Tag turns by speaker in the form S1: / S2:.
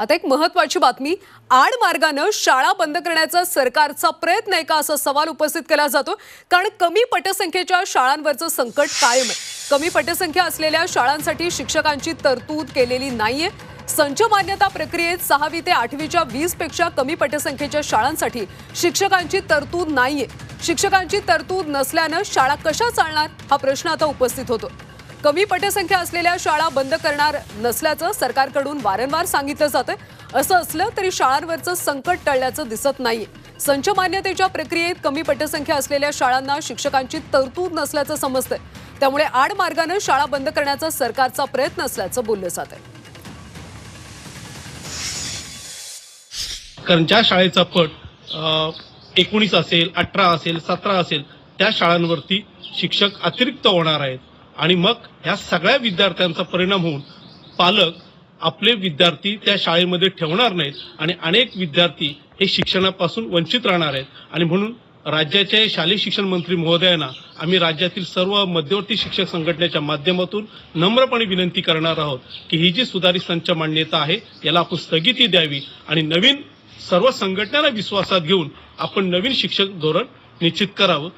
S1: आता एक महत्वाची बातमी. आड मार्गानं शाळा बंद करण्याचा सरकारचा प्रयत्न आहे का? असा सवाल उपस्थित केला जातो कारण कमी पटसंख्येच्या शाळांवरचं संकट कायम आहे. कमी पटसंख्या असलेल्या शाळांसाठी शिक्षकांची तरतूद केलेली नाहीये. संच मान्यता प्रक्रियेत सहावी ते आठवीच्या वीसपेक्षा कमी पटसंख्येच्या शाळांसाठी शिक्षकांची तरतूद नाहीये. शिक्षकांची तरतूद नसल्यानं शाळा कशा चालणार? हा प्रश्न आता उपस्थित होतो कमी पटसंख्या असलेल्या शाळा बंद करणार नसल्याचं सरकारकडून वारंवार सांगितलं जातंय. असं असलं तरी शाळांवरचं संकट टळल्याचं दिसत नाहीये. संच मान्यतेच्या प्रक्रियेत कमी पटसंख्या असलेल्या शाळांना शिक्षकांची तरतूद नसल्याचं समजतंय. त्यामुळे आड मार्गानं शाळा बंद करण्याचा सरकारचा प्रयत्न असल्याचं बोललं जात आहे
S2: कारण ज्या शाळेचा पट एकोणीस असेल अठरा असेल सतरा असेल त्या शाळांवरती शिक्षक अतिरिक्त होणार आहेत. आणि मग ह्या सगळ्या विद्यार्थ्यांचा परिणाम होऊन पालक आपले विद्यार्थी त्या शाळेमध्ये ठेवणार नाहीत आणि अनेक विद्यार्थी हे शिक्षणापासून वंचित राहणार आहेत. आणि म्हणून राज्याचे शालेय शिक्षण मंत्री महोदयांना आम्ही राज्यातील सर्व मध्यवर्ती शिक्षक संघटनेच्या माध्यमातून नम्रपणे विनंती करणार आहोत की ही जी सुधारित संच मान्यता आहे याला आपण स्थगिती द्यावी आणि नवीन सर्व संघटनांना विश्वासात घेऊन आपण नवीन शिक्षक धोरण निश्चित करावं.